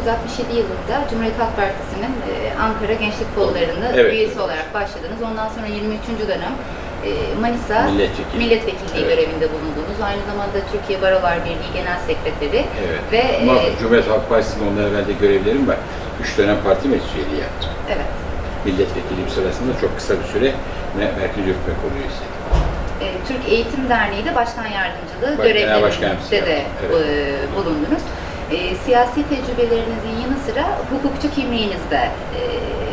siz e, siyasete 1967 yılında Cumhuriyet Halk Partisi'nin e, Ankara Gençlik Kolları'nın Evet. üyesi olarak başladınız. Ondan sonra 23. dönem e, Manisa Milletvekili. milletvekilliği Evet. görevinde bulundunuz. Aynı zamanda Türkiye Barolar Birliği Genel Sekreteri Evet. ve Ama e, Cumhuriyet Halk Partisi'nin ondan evvel de görevlerim var. Üç dönem parti meclis üyeliği yaptım. evet. Milletvekiliyim sırasında çok kısa bir süre Me- Merkez Yürütme. E, Türk Eğitim Derneği de başkan yardımcılığı Baş- görevlerinde de evet. e, bulundunuz. E, siyasi tecrübelerinizin yanı sıra hukukçu kimliğiniz de e,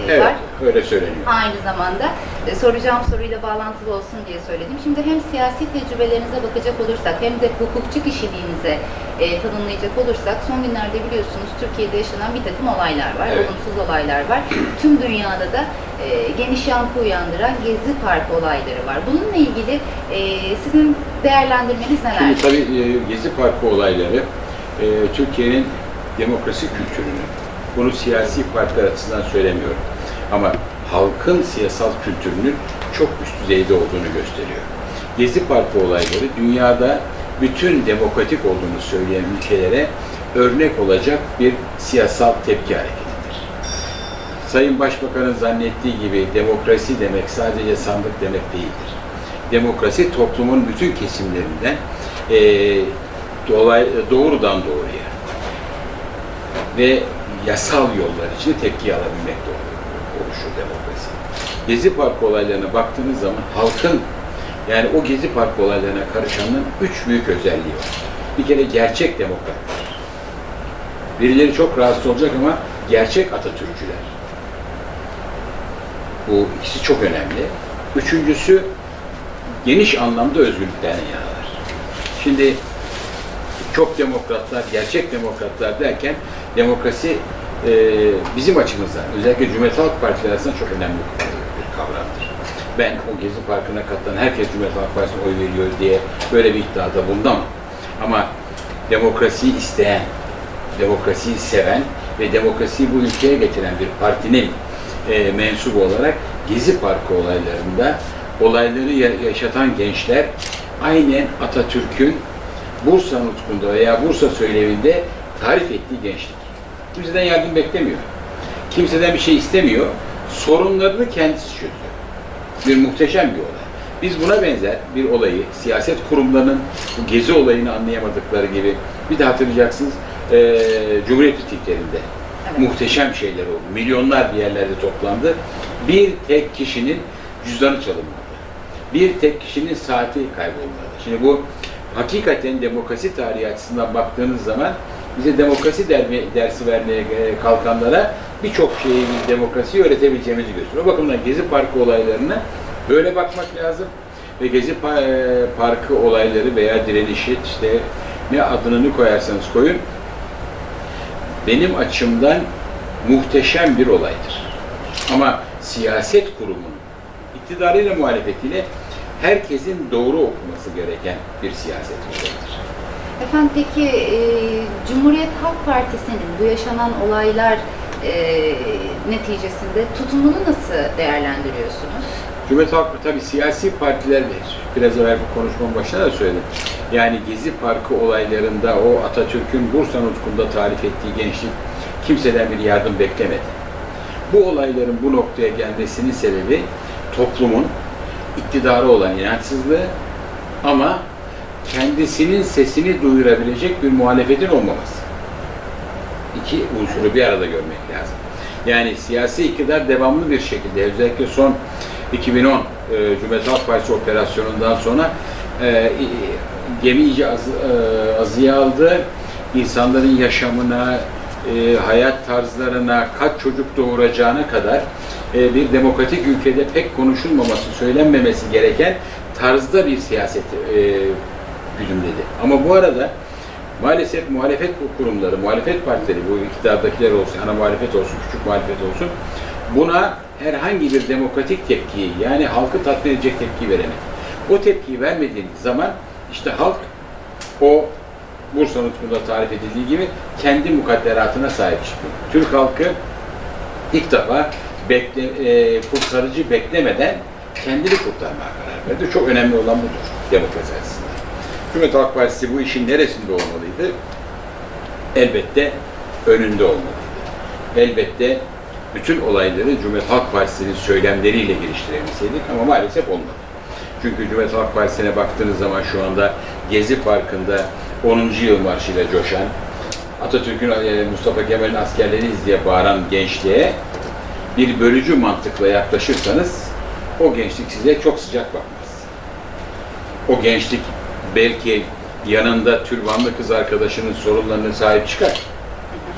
Evet, var. öyle söyleniyor. Aynı zamanda e, soracağım soruyla bağlantılı olsun diye söyledim. Şimdi hem siyasi tecrübelerinize bakacak olursak hem de hukukçu kişiliğinize e, tanımlayacak olursak son günlerde biliyorsunuz Türkiye'de yaşanan bir takım olaylar var, Evet. olumsuz olaylar var. Tüm dünyada da e, geniş yankı uyandıran Gezi Parkı olayları var. Bununla ilgili e, sizin değerlendirmeniz neler? Şimdi tabii e, Gezi Parkı olayları e, Türkiye'nin demokrasi kültürünü, bunu siyasi partiler açısından söylemiyorum ama halkın siyasal kültürünün çok üst düzeyde olduğunu gösteriyor. Gezi Parkı olayları dünyada bütün demokratik olduğunu söyleyen ülkelere örnek olacak bir siyasal tepki hareketidir. Sayın Başbakan'ın zannettiği gibi demokrasi demek sadece sandık demek değildir. Demokrasi toplumun bütün kesimlerinden eee, dolay, doğrudan doğruya ve yasal yollar için tepki alabilmekte oluşur demokrasi. Gezi Parkı olaylarına baktığınız zaman halkın yani o Gezi Parkı olaylarına karışanın üç büyük özelliği var. Bir kere gerçek demokratlar. Birileri çok rahatsız olacak ama gerçek Atatürkçüler. Bu ikisi çok önemli. Üçüncüsü geniş anlamda özgürlükten yanalar. Şimdi çok demokratlar, gerçek demokratlar derken demokrasi e, bizim açımızdan, özellikle Cumhuriyet Halk Partileri arasında çok önemli bir kavramdır. Ben o Gezi Parkı'na katılan herkes Cumhuriyet Halk Partisi'ne oy veriyor diye böyle bir iddiada bulunamam. Ama demokrasiyi isteyen, demokrasiyi seven ve demokrasiyi bu ülkeye getiren bir partinin e, mensubu olarak Gezi Parkı olaylarında olayları ya- yaşatan gençler aynen Atatürk'ün Bursa nutkunda veya Bursa söyleminde tarif ettiği gençlik. Kimseden yardım beklemiyor. Kimseden bir şey istemiyor. Sorunlarını kendisi çözüyor. Bir muhteşem bir olay. Biz buna benzer bir olayı siyaset kurumlarının bu gezi olayını anlayamadıkları gibi bir de hatırlayacaksınız eee Cumhuriyet mitinglerinde Evet. muhteşem şeyler oldu. Milyonlar bir yerlerde toplandı. Bir tek kişinin cüzdanı çalınmadı. Bir tek kişinin saati kaybolmadı. Şimdi bu hakikaten demokrasi tarihi açısından baktığınız zaman bize demokrasi dersi vermeye e, kalkanlara birçok şeyi biz demokrasiyi öğretebileceğimizi gösteriyor. O bakımdan Gezi Parkı olaylarına böyle bakmak lazım. Ve Gezi e, Parkı olayları veya direnişi işte ne adını ne koyarsanız koyun benim açımdan muhteşem bir olaydır. Ama siyaset kurumunun iktidarıyla muhalefetiyle herkesin doğru okuması gereken bir siyaset olayıdır. Efendim peki e, Cumhuriyet Halk Partisi'nin bu yaşanan olaylar e, neticesinde tutumunu nasıl değerlendiriyorsunuz? Cumhuriyet Halk Partisi tabii siyasi partiler biraz evvel bu konuşmanın başında da söyledim. Yani Gezi Parkı olaylarında o Atatürk'ün Bursa nutkunda tarif ettiği gençlik kimseden bir yardım beklemedi. Bu olayların bu noktaya gelmesinin sebebi toplumun iktidarı olan inançsızlığı ama kendisinin sesini duyurabilecek bir muhalefetin olmaması. İki unsuru bir arada görmek lazım. Yani siyasi iktidar devamlı bir şekilde özellikle son 2010 e, Cumhuriyet Halk Partisi operasyonundan sonra e, gemi iyice az, e, azıya aldı. İnsanların yaşamına, e, hayat tarzlarına, kaç çocuk doğuracağına kadar e, bir demokratik ülkede pek konuşulmaması, söylenmemesi gereken tarzda bir siyaset e, güdümledi. Ama bu arada maalesef muhalefet kurumları, muhalefet partileri, bu iktidardakiler olsun, ana muhalefet olsun, küçük muhalefet olsun, buna herhangi bir demokratik tepkiyi, yani halkı tatmin edecek tepki veremedi. O tepkiyi vermediğiniz zaman işte halk o Bursa nutkunda tarif edildiği gibi kendi mukadderatına sahip çıkıyor. Türk halkı ilk defa bekle, e, kurtarıcı beklemeden kendini kurtarmaya karar verdi. Çok önemli olan budur demokrasi açısından. Cumhuriyet Halk Partisi bu işin neresinde olmalıydı? elbette önünde olmalıydı. Elbette bütün olayları Cumhuriyet Halk Partisi'nin söylemleriyle geliştirebilseydik ama maalesef olmadı. Çünkü Cumhuriyet Halk Partisi'ne baktığınız zaman şu anda Gezi Parkı'nda 10. yıl marşıyla coşan, Atatürk'ün e, Mustafa Kemal'in askerleriyiz diye bağıran gençliğe bir bölücü mantıkla yaklaşırsanız o gençlik size çok sıcak bakmaz. O gençlik belki yanında türbanlı kız arkadaşının sorunlarına sahip çıkar.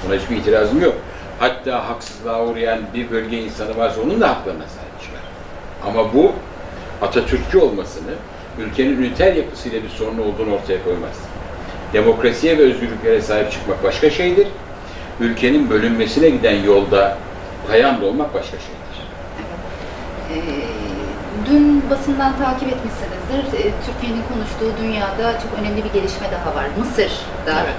Buna hiçbir itirazım yok. Hatta haksızlığa uğrayan bir bölge insanı varsa onun da haklarına sahip çıkar. Ama bu Atatürkçü olmasını, ülkenin üniter yapısıyla bir sorun olduğunu ortaya koymaz. Demokrasiye ve özgürlüklere sahip çıkmak başka şeydir. Ülkenin bölünmesine giden yolda payanda olmak başka şeydir. Ee, Dün basından takip etmişsinizdir. Ee, Türkiye'nin konuştuğu dünyada çok önemli bir gelişme daha var. Mısır'da Evet.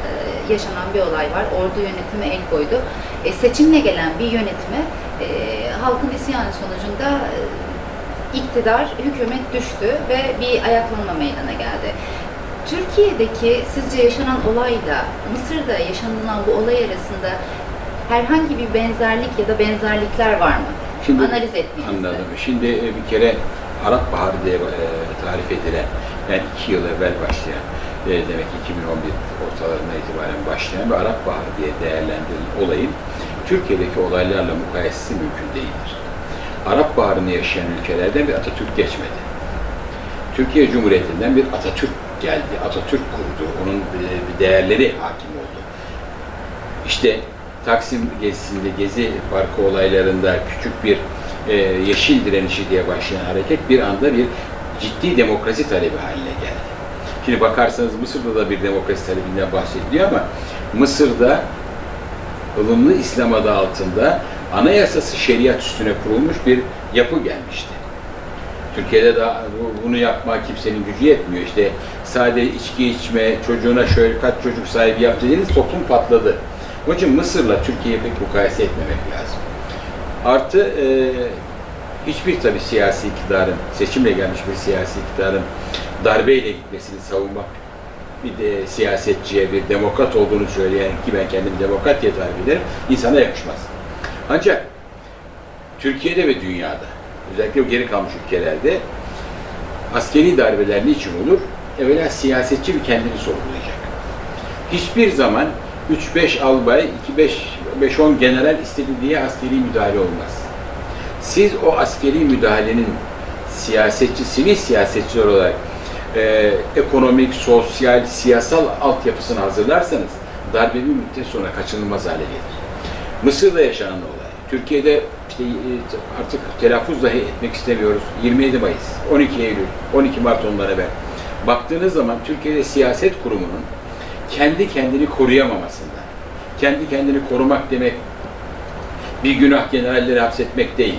e, yaşanan bir olay var. Ordu yönetimi el koydu. E, seçimle gelen bir yönetime e, halkın isyanı sonucunda e, iktidar, hükümet düştü ve bir ayaklanma meydana geldi. Türkiye'deki sizce yaşanan olayla Mısır'da yaşanılan bu olay arasında herhangi bir benzerlik ya da benzerlikler var mı? Şimdi Analiz ettiğinizde. Anladım. Şimdi e, bir kere Arap Baharı diye e, tarif edilen, yani iki yıl evvel başlayan, e, demek ki 2011 ortalarına itibaren başlayan bir Arap Baharı diye değerlendirilen olayın Türkiye'deki olaylarla mukayesesi mümkün değildir. Arap Baharı'nı yaşayan ülkelerden bir Atatürk geçmedi. Türkiye Cumhuriyeti'nden bir Atatürk geldi, Atatürk kurdu, onun e, bir değerleri hakim oldu. İşte Taksim gezisinde, Gezi Parkı olaylarında küçük bir e, yeşil direnişi diye başlayan hareket bir anda bir ciddi demokrasi talebi haline geldi. Şimdi bakarsanız Mısır'da da bir demokrasi talebinden bahsediliyor ama Mısır'da ılımlı İslam adı altında anayasası şeriat üstüne kurulmuş bir yapı gelmişti. Türkiye'de de bu- bunu yapma kimsenin gücü yetmiyor. İşte sadece içki içme, çocuğuna şöyle kaç çocuk sahibi yap dediğiniz toplum patladı. Onun için Mısır'la Türkiye'yi pek mukayese etmemek lazım. Artı e, hiçbir tabii siyasi iktidarın, seçimle gelmiş bir siyasi iktidarın darbeyle gitmesini savunmak bir de siyasetçiye, bir demokrat olduğunu söyleyen ki ben kendimi demokrat diye tarif ederim, insana yakışmaz. Ancak Türkiye'de ve dünyada, özellikle o geri kalmış ülkelerde askeri darbeler niçin olur? Evvela siyasetçi bir kendini sorgulayacak. Hiçbir zaman 3-5 albay, 2-5-10 general istedi diye askeri müdahale olmaz. Siz o askeri müdahalenin siyasetçi, sivil siyasetçiler olarak e, ekonomik, sosyal, siyasal altyapısını hazırlarsanız darbe bir müddet sonra kaçınılmaz hale gelir. Mısır'da yaşanan olay, Türkiye'de işte artık telaffuz dahi etmek istemiyoruz. 27 Mayıs, 12 Eylül, 12 Mart onlara ben. Baktığınız zaman Türkiye'de siyaset kurumunun kendi kendini koruyamamasından, kendi kendini korumak demek bir günah generalleri hapsetmek değil.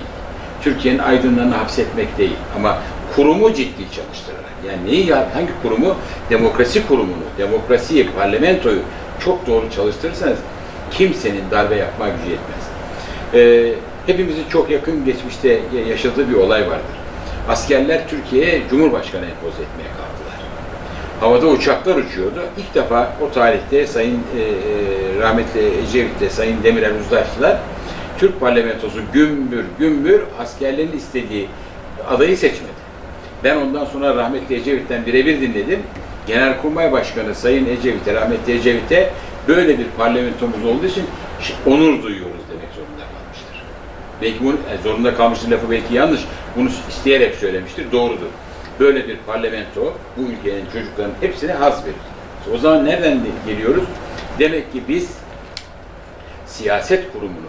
Türkiye'nin aydınlarını hapsetmek değil. Ama kurumu ciddi çalıştırarak. Yani neyi ya- hangi kurumu? Demokrasi kurumunu, demokrasiyi, parlamentoyu çok doğru çalıştırırsanız kimsenin darbe yapma gücü yetmez. Ee, hepimizin çok yakın geçmişte yaşadığı bir olay vardır. Askerler Türkiye'ye Cumhurbaşkanı empoze etmeye kalktılar. Havada uçaklar uçuyordu. İlk defa o tarihte Sayın e, e, rahmetli Ecevit'le Sayın Demirel uzlaştılar. Türk parlamentosu gümbür gümbür askerlerin istediği adayı seçmedi. Ben ondan sonra rahmetli Ecevit'ten birebir dinledim. Genelkurmay Başkanı Sayın Ecevit'e, rahmetli Ecevit'e böyle bir parlamentomuz olduğu için onur duyuyoruz demek zorunda kalmıştır. Belki bunu, e, zorunda kalmıştır lafı belki yanlış. Bunu isteyerek söylemiştir. Doğrudur. Böyle bir parlamento bu ülkenin çocukların hepsine haz verir. O zaman nereden de- geliyoruz? Demek ki biz siyaset kurumunu,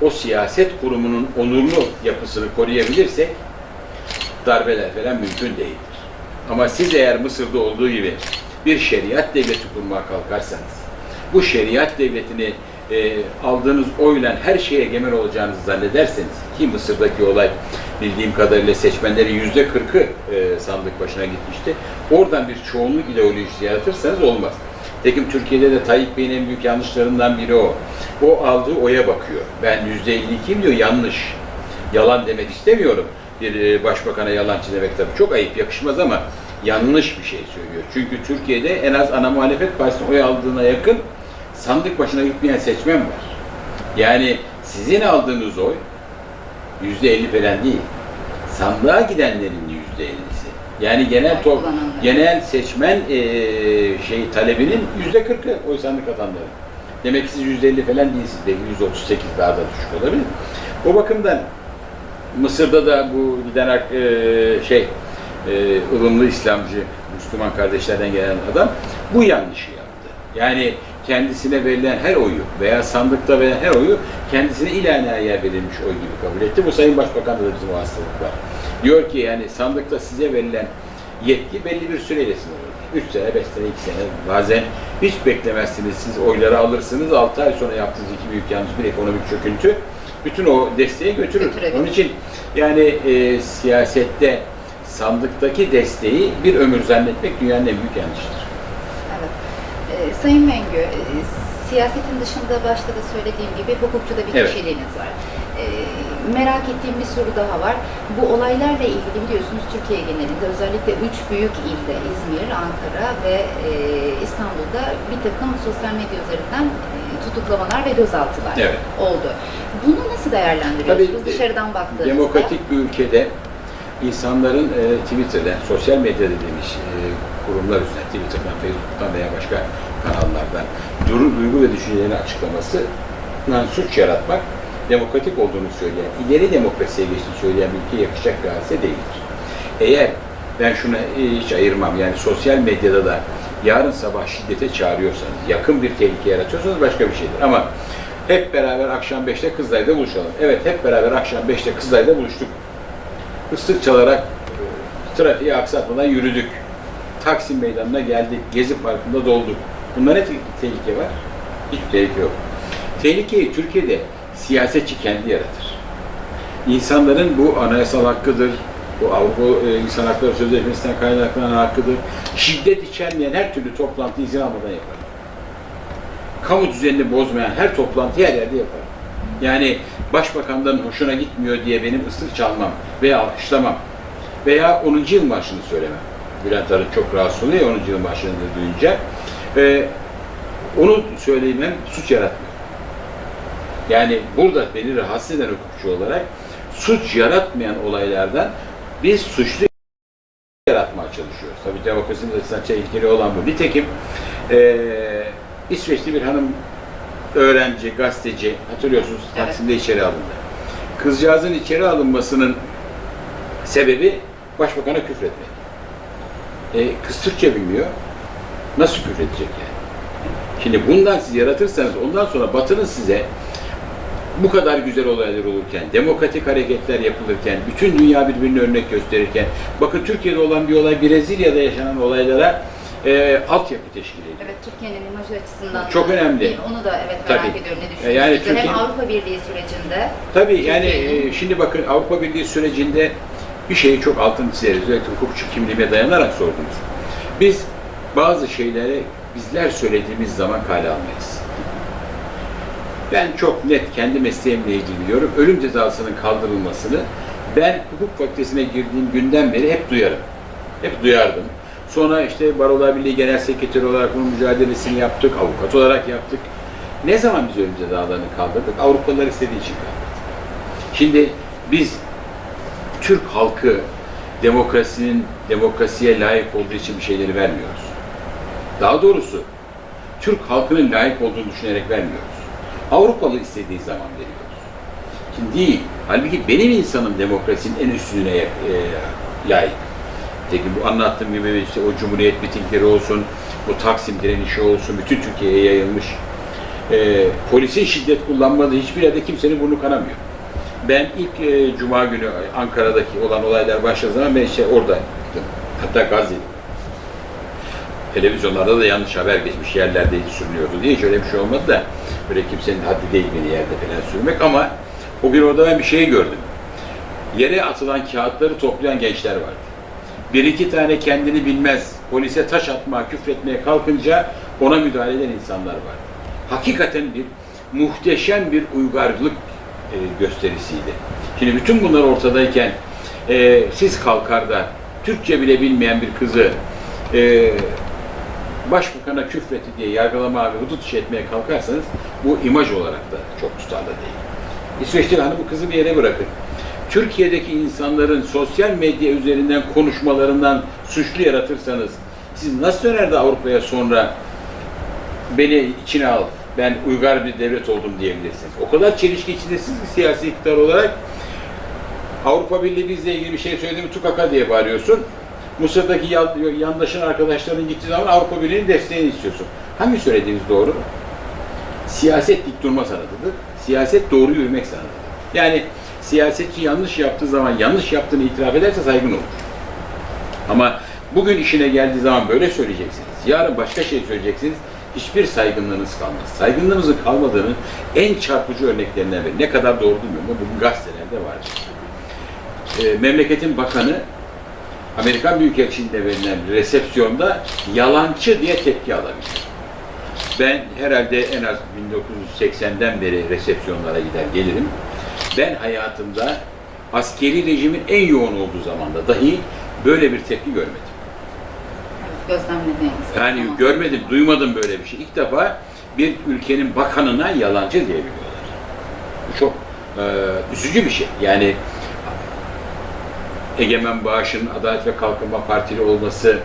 o siyaset kurumunun onurlu yapısını koruyabilirsek darbeler falan mümkün değildir. Ama siz eğer Mısır'da olduğu gibi bir şeriat devleti kurmaya kalkarsanız, bu şeriat devletini e, aldığınız oyla her şeye egemen olacağınızı zannederseniz, ki Mısır'daki olay bildiğim kadarıyla seçmenlerin yüzde kırkı e, sandık başına gitmişti. Oradan bir çoğunluk ideolojisi yaratırsanız olmaz. Tekim Türkiye'de de Tayyip Bey'in en büyük yanlışlarından biri o. O aldığı oya bakıyor. Ben yüzde 52'yim diyor yanlış. Yalan demek istemiyorum. Bir e, başbakana yalancı demek tabii çok ayıp yakışmaz ama yanlış bir şey söylüyor. Çünkü Türkiye'de en az ana muhalefet partisinin oy aldığına yakın sandık başına gitmeyen seçmen var. Yani sizin aldığınız oy yüzde elli falan değil. Sandığa gidenlerin yüzde ellisi. Yani genel top, genel seçmen eee, şey talebinin yüzde kırkı oy sandık atanları. Demek ki siz yüzde elli falan değilsiniz. Belki yüzde otuz sekiz daha da düşük olabilir. O bakımdan Mısır'da da bu giden eee, şey eee, ılımlı İslamcı Müslüman kardeşlerden gelen adam bu yanlışı yaptı. Yani kendisine verilen her oyu veya sandıkta verilen her oyu kendisine ilahiye verilmiş oy gibi kabul etti. Bu Sayın Başbakan'da da bizim hastalık var. Diyor ki yani sandıkta size verilen yetki belli bir süreyle sınırlıdır. 3 sene, 5 sene, 2 sene bazen hiç beklemezsiniz. Siz oyları alırsınız. 6 ay sonra yaptığınız iki büyük yanlış bir ekonomik çöküntü bütün o desteği götürür. Götürebilir. Onun için yani e, siyasette sandıktaki desteği bir ömür zannetmek dünyanın en büyük yanlışıdır. Sayın Mengü, e, siyasetin dışında başta da söylediğim gibi hukukçuda bir Evet. kişiliğiniz var. Ee, merak ettiğim bir soru daha var. Bu olaylarla ilgili biliyorsunuz Türkiye genelinde özellikle üç büyük ilde İzmir, Ankara ve e, İstanbul'da bir takım sosyal medya üzerinden e, tutuklamalar ve gözaltılar Evet. oldu. Bunu nasıl değerlendiriyorsunuz Tabii, dışarıdan baktığınızda? Demokratik bir ülkede insanların e, Twitter'da, sosyal medya dediğimiz e, kurumlar üzerinden, Twitter'dan, Facebook'tan veya başka kanallardan duru, duygu ve düşüncelerini açıklaması suç yaratmak demokratik olduğunu söyleyen, ileri demokrasiye geçtiğini söyleyen bir ülkeye yakışacak bir hadise değildir. Eğer ben şuna e, hiç ayırmam, yani sosyal medyada da yarın sabah şiddete çağırıyorsanız, yakın bir tehlike yaratıyorsanız başka bir şeydir. Ama hep beraber akşam 5'te Kızılay'da buluşalım. Evet hep beraber akşam 5'te Kızılay'da buluştuk. Islık çalarak e, trafiği aksatmadan yürüdük. Taksim Meydanı'na geldik. Gezi Parkı'nda dolduk. Bunda ne te- tehlike var? Hiçbir tehlike yok. Tehlikeyi Türkiye'de siyasetçi kendi yaratır. İnsanların bu anayasal hakkıdır, bu Avrupa e, İnsan Hakları Sözleşmesi'nden kaynaklanan hakkıdır. Şiddet içermeyen her türlü toplantı izin almadan yapar. Kamu düzenini bozmayan her toplantı her yerde yapar. Yani başbakandan hoşuna gitmiyor diye benim ıslık çalmam veya alkışlamam veya 10. yıl marşını söylemem. Bülent Arık çok rahatsız oluyor ya 10. yıl marşını duyunca. Ee, onu söylemem suç yaratmıyor. Yani burada beni rahatsız eden hukukçu olarak suç yaratmayan olaylardan biz suçlu yaratmaya çalışıyoruz. Tabii demokrasinin açısından tehlikeli olan bu. Nitekim eee İsveçli bir hanım öğrenci, gazeteci, hatırlıyorsunuz Evet. Taksim'de içeri alındı. Kızcağızın içeri alınmasının sebebi başbakana küfretmek. E, kız Türkçe bilmiyor. Nasıl küfredecek yani? Şimdi bundan siz yaratırsanız ondan sonra Batı'nın size bu kadar güzel olaylar olurken, demokratik hareketler yapılırken, bütün dünya birbirine örnek gösterirken, bakın Türkiye'de olan bir olay Brezilya'da yaşanan olaylara e, altyapı teşkil ediyor. Evet, Türkiye'nin imajı açısından Çok da- önemli. değil, Onu da evet merak Tabii. ediyorum ne E, düşünüyorsunuz? yani Hem Türkiye- Avrupa Birliği sürecinde Tabii yani e, şimdi bakın Avrupa Birliği sürecinde bir şeyi çok altını çizeriz. Özellikle hukukçu kimliğime dayanarak sordunuz. Biz bazı şeyleri bizler söylediğimiz zaman kale almayız. Ben çok net kendi mesleğimle ilgili biliyorum. Ölüm cezasının kaldırılmasını ben hukuk fakültesine girdiğim günden beri hep duyarım. Hep duyardım. Sonra işte Barolar Birliği Genel Sekreteri olarak bunun mücadelesini yaptık, avukat olarak yaptık. Ne zaman biz ölüm cezalarını kaldırdık? Avrupalılar istediği için kaldırdık. Şimdi biz Türk halkı demokrasinin demokrasiye layık olduğu için bir şeyleri vermiyoruz. Daha doğrusu Türk halkının layık olduğunu düşünerek vermiyoruz. Avrupalı istediği zaman veriyoruz. Şimdi değil. Halbuki benim insanım demokrasinin en üstüne e, layık. Peki bu anlattığım gibi işte o cumhuriyet mitingleri olsun, bu Taksim direnişi olsun, bütün Türkiye'ye yayılmış. E, polisin şiddet kullanmadığı hiçbir yerde kimsenin burnu kanamıyor. Ben ilk e, Cuma günü Ankara'daki olan olaylar başladığı zaman ben işte oradaydım. Hatta Gazze'ydim. Televizyonlarda da yanlış haber geçmiş yerlerde sürünüyordu diye hiç öyle bir şey olmadı da böyle kimsenin haddi beni yerde falan sürmek ama o gün orada ben bir şey gördüm. Yere atılan kağıtları toplayan gençler vardı. Bir iki tane kendini bilmez, polise taş atmaya, küfretmeye kalkınca ona müdahale eden insanlar var. Hakikaten bir muhteşem bir uygarlık e, gösterisiydi. Şimdi bütün bunlar ortadayken e, siz kalkar da Türkçe bile bilmeyen bir kızı e, başbakana küfretti diye yargılama ve hudut işi etmeye kalkarsanız bu imaj olarak da çok tutarlı değil. İsveçli hanım bu kızı bir yere bırakın. Türkiye'deki insanların sosyal medya üzerinden konuşmalarından suçlu yaratırsanız siz nasıl döner Avrupa'ya sonra beni içine al, ben uygar bir devlet oldum diyebilirsiniz. O kadar çelişki içindesiniz ki siyasi iktidar olarak Avrupa Birliği bizle ilgili bir şey söyledi mi tukaka diye bağırıyorsun. Mısır'daki yan- yandaşın arkadaşların gittiği zaman Avrupa Birliği'nin desteğini istiyorsun. Hangi söylediğiniz doğru? Siyaset dik durma sanatıdır. Siyaset doğru yürümek sanatıdır. Yani siyasetçi yanlış yaptığı zaman yanlış yaptığını itiraf ederse saygın olur. Ama bugün işine geldiği zaman böyle söyleyeceksiniz. Yarın başka şey söyleyeceksiniz. Hiçbir saygınlığınız kalmaz. Saygınlığınızın kalmadığının en çarpıcı örneklerinden biri. Ne kadar doğru bilmiyorum ama bugün gazetelerde var. Ee, memleketin bakanı Amerikan Büyükelçiliğinde verilen resepsiyonda yalancı diye tepki alabilir. Ben herhalde en az 1980'den beri resepsiyonlara gider gelirim. Ben hayatımda askeri rejimin en yoğun olduğu zamanda dahi böyle bir tepki görmedim. Gözlemlediğiniz. Yani Tamam. görmedim, duymadım böyle bir şey. İlk defa bir ülkenin bakanına yalancı diyebiliyorlar. Bu çok e, üzücü bir şey. Yani Egemen Bağış'ın Adalet ve Kalkınma Partili olması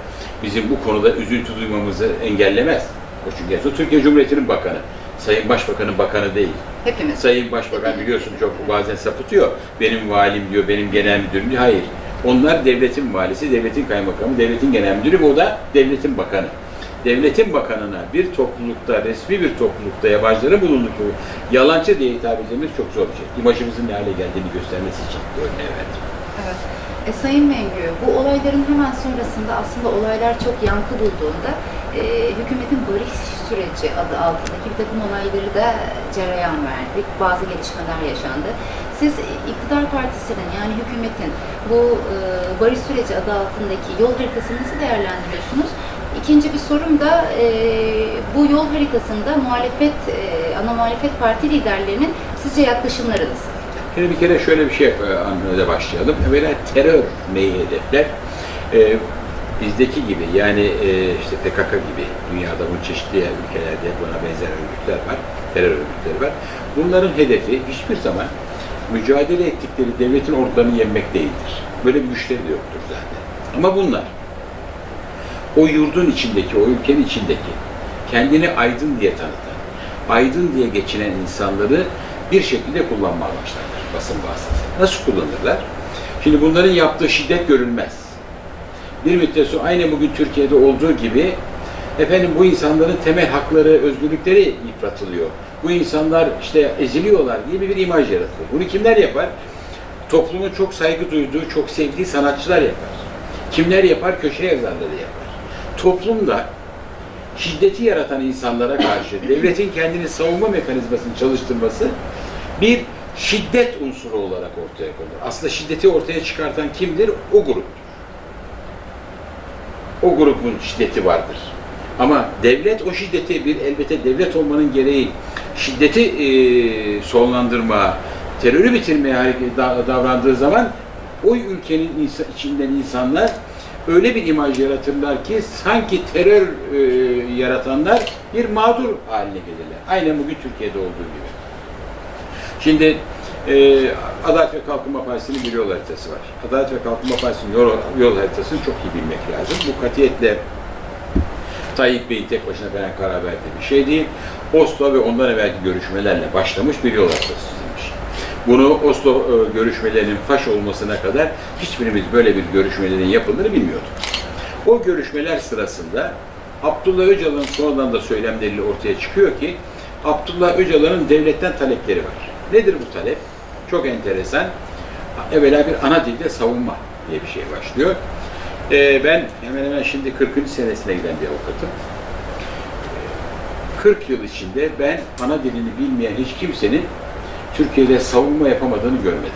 bizim bu konuda üzüntü duymamızı engellemez. O çünkü Türkiye Cumhuriyeti'nin bakanı. Sayın Başbakan'ın bakanı değil. Hepimiz. Sayın Başbakan biliyorsun çok bazen sapıtıyor. Benim valim diyor, benim genel müdürüm diyor. Hayır. Onlar devletin valisi, devletin kaymakamı, devletin genel müdürü, bu da devletin bakanı. Devletin bakanına bir toplulukta, resmi bir toplulukta yabancıların bulundukları yalancı diye hitap edilmemiz çok zor bir şey. İmajımızın ne hale geldiğini göstermesi için verdim. Evet. E, Sayın Mengü, bu olayların hemen sonrasında aslında olaylar çok yankı bulduğunda e, hükümetin barış süreci adı altındaki bir takım olayları da cereyan verdik. Bazı gelişmeler yaşandı. Siz iktidar partisinin yani hükümetin bu e, barış süreci adı altındaki yol haritasını nasıl değerlendiriyorsunuz? İkinci bir sorum da e, bu yol haritasında muhalefet, e, ana muhalefet parti liderlerinin sizce yaklaşımları nasıl? Şimdi bir kere şöyle bir şey e, anlamda başlayalım. Evvela terör neyi hedefler? E, bizdeki gibi yani e, işte PKK gibi dünyada bunun çeşitli ülkelerde buna benzer örgütler var, terör örgütleri var. Bunların hedefi hiçbir zaman mücadele ettikleri devletin ordularını yenmek değildir. Böyle bir güçleri de yoktur zaten. Ama bunlar o yurdun içindeki, o ülkenin içindeki kendini aydın diye tanıtan, aydın diye geçinen insanları bir şekilde kullanmaya başlarlar basın vasıtasıyla. Nasıl kullanırlar? Şimdi bunların yaptığı şiddet görülmez. Bir müddet sonra aynı bugün Türkiye'de olduğu gibi efendim bu insanların temel hakları, özgürlükleri yıpratılıyor. Bu insanlar işte eziliyorlar gibi bir imaj yaratılıyor. Bunu kimler yapar? Toplumun çok saygı duyduğu, çok sevdiği sanatçılar yapar. Kimler yapar? Köşe yazarları yapar. Toplumda şiddeti yaratan insanlara karşı devletin kendini savunma mekanizmasını çalıştırması bir şiddet unsuru olarak ortaya konur. Aslında şiddeti ortaya çıkartan kimdir? O gruptur. O grubun şiddeti vardır. Ama devlet o şiddeti bir elbette devlet olmanın gereği şiddeti e, sonlandırma, terörü bitirmeye davrandığı zaman o ülkenin insa- içinden insanlar öyle bir imaj yaratırlar ki sanki terör e, yaratanlar bir mağdur haline gelirler. Aynen bugün Türkiye'de olduğu gibi. Şimdi e, Adalet ve Kalkınma Partisi'nin bir yol haritası var. Adalet ve Kalkınma Partisi'nin yol, yol haritasını çok iyi bilmek lazım. Bu katiyetle Tayyip Bey'in tek başına veren karar verdiği bir şey değil. Oslo ve ondan evvelki görüşmelerle başlamış bir yol haritası çizilmiş. Bunu Oslo e, görüşmelerinin faş olmasına kadar hiçbirimiz böyle bir görüşmelerin yapıldığını bilmiyorduk. O görüşmeler sırasında Abdullah Öcalan'ın sonradan da söylemleriyle ortaya çıkıyor ki Abdullah Öcalan'ın devletten talepleri var. Nedir bu talep? Çok enteresan. Evvela bir ana dilde savunma diye bir şey başlıyor. Ee, ben hemen hemen şimdi 40. senesine giden bir avukatım. 40 yıl içinde ben ana dilini bilmeyen hiç kimsenin Türkiye'de savunma yapamadığını görmedim.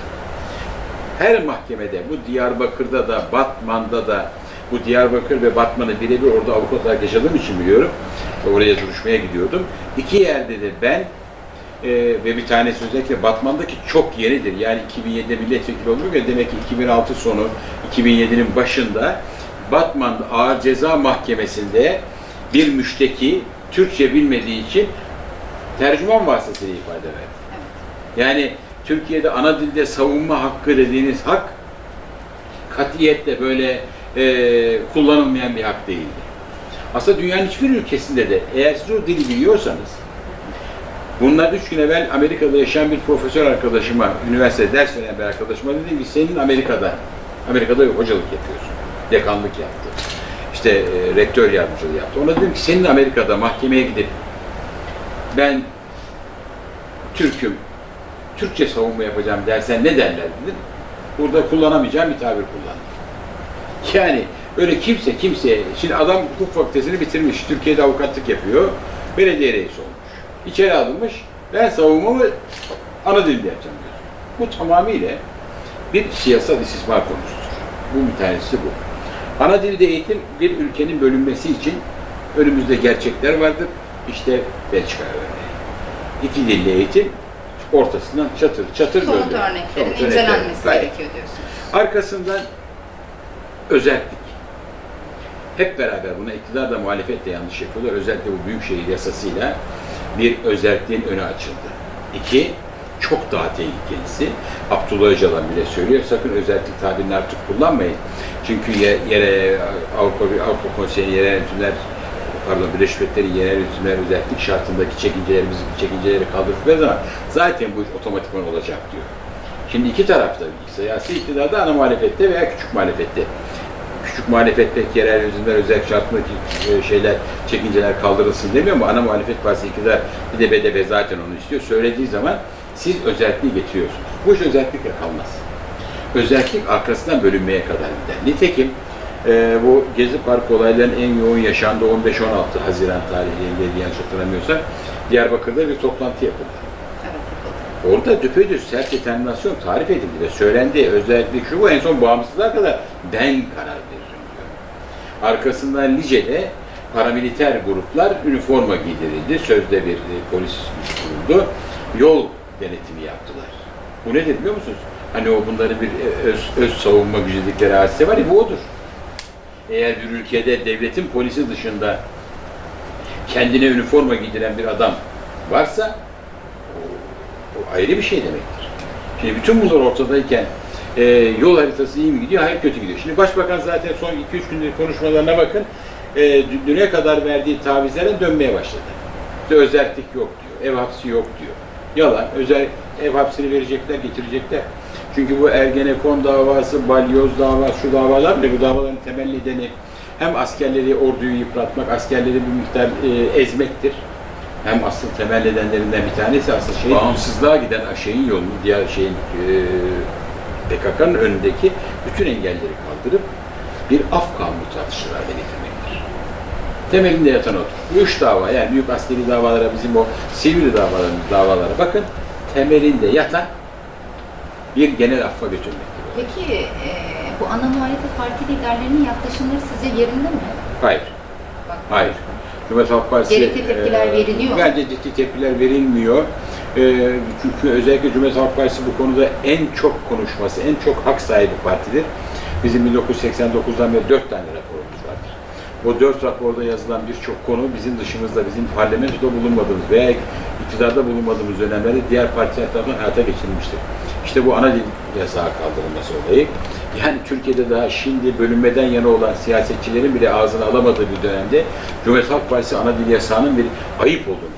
Her mahkemede, bu Diyarbakır'da da, Batman'da da, bu Diyarbakır ve Batman'ı birebir orada avukat olarak yaşadığım için biliyorum. Oraya duruşmaya gidiyordum. İki yerde de ben e, ve bir tanesi özellikle Batman'daki çok yenidir. Yani 2007'de milletvekili oluyor ya demek ki 2006 sonu 2007'nin başında Batman Ağır Ceza Mahkemesi'nde bir müşteki Türkçe bilmediği için tercüman vasıtasıyla ifade verdi. Yani Türkiye'de ana dilde savunma hakkı dediğiniz hak katiyetle böyle e, kullanılmayan bir hak değildi. Aslında dünyanın hiçbir ülkesinde de eğer siz o dili biliyorsanız bunlar üç gün evvel Amerika'da yaşayan bir profesör arkadaşıma, üniversitede ders veren bir arkadaşıma dedim ki senin Amerika'da, Amerika'da hocalık yapıyorsun, dekanlık yaptı, işte e, rektör yardımcılığı yaptı. Ona dedim ki senin Amerika'da mahkemeye gidip ben Türk'üm, Türkçe savunma yapacağım dersen ne derler dedim. Burada kullanamayacağım bir tabir kullandım. Yani öyle kimse kimseye, şimdi adam hukuk fakültesini bitirmiş, Türkiye'de avukatlık yapıyor, belediye reisi olmuş. İçeri alınmış, ben savunmamı ana dilde yapacağım diyor. Bu tamamıyla bir siyasal istismar konusudur. Bu bir tanesi bu. Ana dilde eğitim bir ülkenin bölünmesi için önümüzde gerçekler vardır. İşte Belçika örneği. İki dilli eğitim ortasından çatır çatır Somut böyle. örneklerin Somut incelenmesi örnekler. Gerekiyor diyorsunuz. Arkasından özellik. Hep beraber buna iktidar da muhalefet de yanlış yapıyorlar. Özellikle bu büyükşehir yasasıyla bir özelliğin önü açıldı. İki, çok daha tehlikelisi. Abdullah Öcalan bile söylüyor. Sakın özellik tabirini artık kullanmayın. Çünkü ye- yere Avrupa Avrupa Konseyi yerel yönetimler pardon Birleşmiş Milletler'in yerel yönetimler özellik şartındaki çekincelerimizi çekinceleri kaldırdıkları zaman zaten bu iş otomatikman olacak diyor. Şimdi iki tarafta siyasi iktidarda ana muhalefette veya küçük muhalefette. Küçük muhalefette yerel yönetimler özel şartındaki e, şeyler, çekinceler kaldırılsın demiyor ama ana muhalefet partisi iktidar bir de BDP zaten onu istiyor. Söylediği zaman siz özelliği getiriyorsunuz. Bu iş özellikle kalmaz. Özellik arkasından bölünmeye kadar gider. Nitekim e, bu Gezi Parkı olaylarının en yoğun yaşandığı 15-16 Haziran tarihinde yanlış hatırlamıyorsam Diyarbakır'da bir toplantı yapıldı. Orada düpedüz sert determinasyon tarif edildi ve söylendi. Özellikle şu bu en son bağımsızlığa kadar ben karar. Arkasından Lice'de paramiliter gruplar üniforma giydirildi. Sözde bir e, polis kuruldu. Yol denetimi yaptılar. Bu nedir biliyor musunuz? Hani o bunları bir e, öz, öz savunma gücü dedikleri hadise var ya bu odur. Eğer bir ülkede devletin polisi dışında kendine üniforma giydiren bir adam varsa bu ayrı bir şey demektir. Şimdi bütün bunlar ortadayken e, yol haritası iyi mi gidiyor, hayır kötü gidiyor. Şimdi Başbakan zaten son 2-3 gündür konuşmalarına bakın, e, dü- düne kadar verdiği tavizlere dönmeye başladı. İşte özellik yok diyor, ev hapsi yok diyor. Yalan, özel ev hapsini verecekler, getirecekler. Çünkü bu Ergenekon davası, balyoz davası, şu davalar bile bu davaların temel nedeni hem askerleri, orduyu yıpratmak, askerleri bir miktar e, ezmektir. Hem asıl temel nedenlerinden bir tanesi asıl şey bağımsızlığa giden şeyin yolunu, diğer şeyin e, PKK'nın önündeki bütün engelleri kaldırıp bir af kanunu tartışılır hale getirmektir. Temelinde yatan odur. Bu üç dava yani büyük askeri davalara bizim o sivri davaların davalara bakın temelinde yatan bir genel affa götürmektir. Peki e, bu ana muhalefet parti liderlerinin yaklaşımları sizce yerinde mi? Hayır. Bak, Hayır. Cumhuriyet Halk Partisi... Gerekli tepkiler e, veriliyor? Bence ciddi tepkiler verilmiyor. Çünkü özellikle Cumhuriyet Halk Partisi bu konuda en çok konuşması, en çok hak sahibi partidir. Bizim 1989'dan beri dört tane raporumuz vardır. O dört raporda yazılan birçok konu bizim dışımızda, bizim parlamentoda bulunmadığımız veya iktidarda bulunmadığımız dönemlerde diğer partiler tarafından hayata geçirilmiştir. İşte bu ana dil yasağı kaldırılması olayı. Yani Türkiye'de daha şimdi bölünmeden yana olan siyasetçilerin bile ağzına alamadığı bir dönemde Cumhuriyet Halk Partisi ana dil yasağının bir ayıp olduğunu.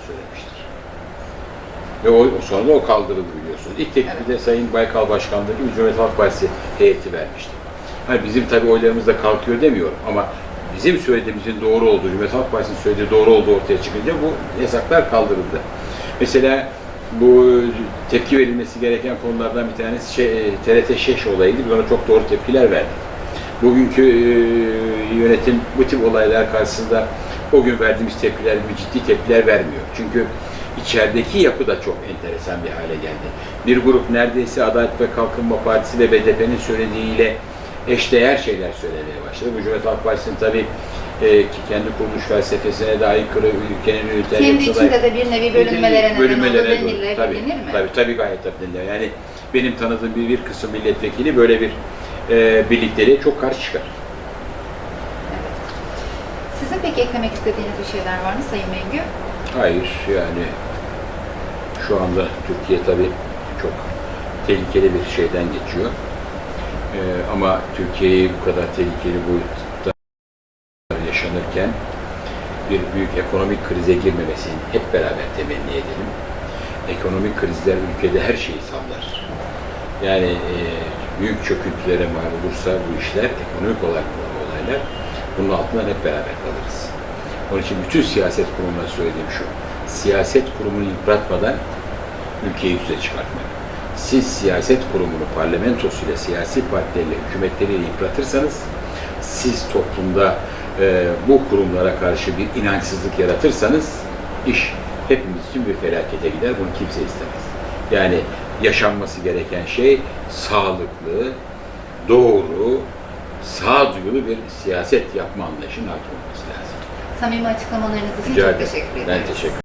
Ve o, sonra o kaldırıldı biliyorsunuz. İlk teklifi de Sayın Baykal Başkanlığı gibi Cumhuriyet Halk Partisi heyeti vermişti. Hani bizim tabii oylarımız da kalkıyor demiyorum ama bizim söylediğimizin doğru olduğu, Cumhuriyet Halk Partisi'nin söylediği doğru olduğu ortaya çıkınca bu yasaklar kaldırıldı. Mesela bu tepki verilmesi gereken konulardan bir tanesi şey, TRT Şeş olayıydı. Biz ona çok doğru tepkiler verdik. Bugünkü e, yönetim bu tip olaylar karşısında o gün verdiğimiz tepkiler gibi ciddi tepkiler vermiyor. Çünkü içerideki yapı da çok enteresan bir hale geldi. Bir grup neredeyse Adalet ve Kalkınma Partisi ve BDP'nin söylediğiyle eşdeğer şeyler söylemeye başladı. Bu Cumhuriyet Halk Partisi'nin tabii e, ki kendi kuruluş felsefesine de aykırı, ülkenin üniter Kendi içinde de bir nevi bölünmelere neden oldu denilir, Tabii, denir mi? tabii, tabii gayet tabii deniliyor. Yani benim tanıdığım bir, bir kısım milletvekili böyle bir e, birlikteliğe çok karşı çıkar. Sizin peki eklemek istediğiniz bir şeyler var mı Sayın Mengü? Hayır yani şu anda Türkiye tabii çok tehlikeli bir şeyden geçiyor. Ee, ama Türkiye'yi bu kadar tehlikeli boyutta yaşanırken bir büyük ekonomik krize girmemesini hep beraber temenni edelim. Ekonomik krizler ülkede her şeyi sallar. Yani e, büyük çöküntülere mal olursa bu işler, ekonomik olarak olaylar, bunun altından hep beraber kalırız. Onun için bütün siyaset kurumuna söylediğim şu, siyaset kurumunu yıpratmadan ülkeyi düze çıkartmak. Siz siyaset kurumunu parlamentosuyla, siyasi partileriyle, hükümetleriyle yıpratırsanız, siz toplumda e, bu kurumlara karşı bir inançsızlık yaratırsanız, iş hepimiz için bir felakete gider. Bunu kimse istemez. Yani yaşanması gereken şey sağlıklı, doğru, sağduyulu bir siyaset yapma anlayışının hakim olması lazım. Samimi açıklamalarınız için Rica çok ederim. teşekkür Ben ederiz. teşekkür